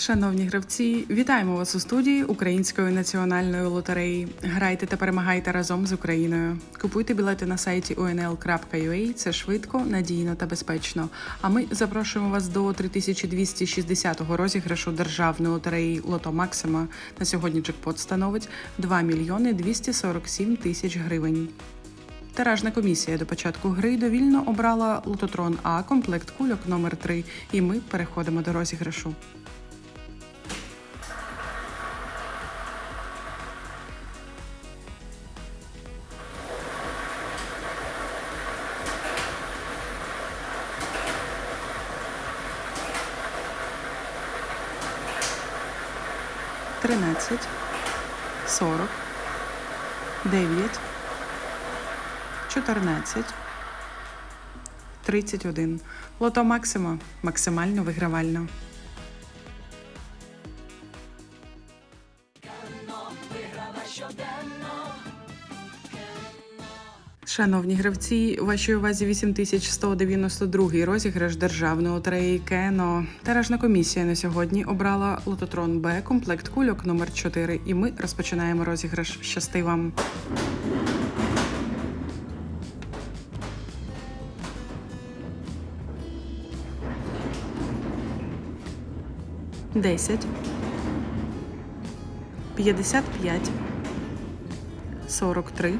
Шановні гравці, вітаємо вас у студії Української національної лотереї. Грайте та перемагайте разом з Україною. Купуйте білети на сайті unl.ua. Це швидко, надійно та безпечно. А ми запрошуємо вас до 3260-го розіграшу державної лотереї Лото Максима. На сьогодні джекпот становить 2 мільйони 247 тисяч гривень. Тиражна комісія до початку гри довільно обрала лототрон А комплект кульок номер 3 і ми переходимо до розіграшу. Тринадцять, сорок, дев'ять, чотирнадцять, тридцять один. Лото Максима максимально вигравально. Шановні гравці, вашій увазі 8192 розіграш державної лотереї Кено. Тиражна комісія на сьогодні обрала лототрон Б комплект кульок номер 4 і ми розпочинаємо розіграш. Щасти вам! Десять. П'ятдесят п'ять. Сорок три.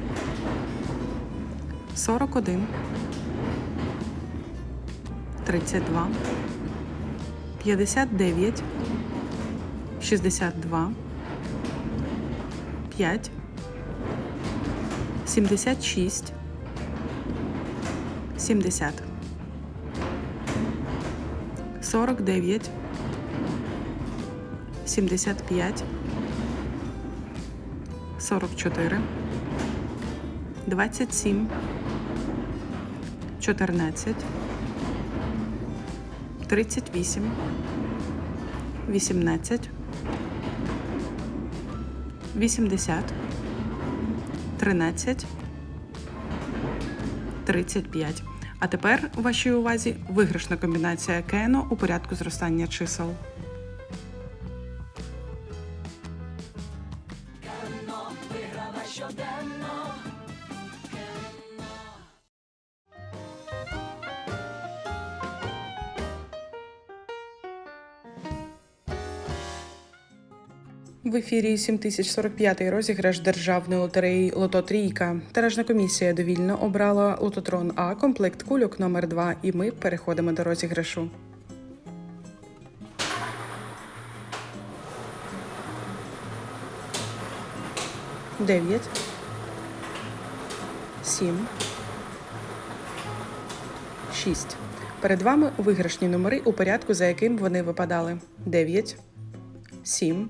41, 32, 59, 62, 5, 76, 70, 49, 75, 44, 27, 14, 38, 18, 80, 13, 35. А тепер у вашій увазі виграшна комбінація Кено у порядку зростання чисел. В ефірі 7045 розіграш державної лотереї Лото Трійка. Тиражна комісія довільно обрала лототрон А комплект кульок номер 2 і ми переходимо до розіграшу. Дев'ять. Сім. Шість. Перед вами виграшні номери у порядку, за яким вони випадали. Дев'ять. Сім.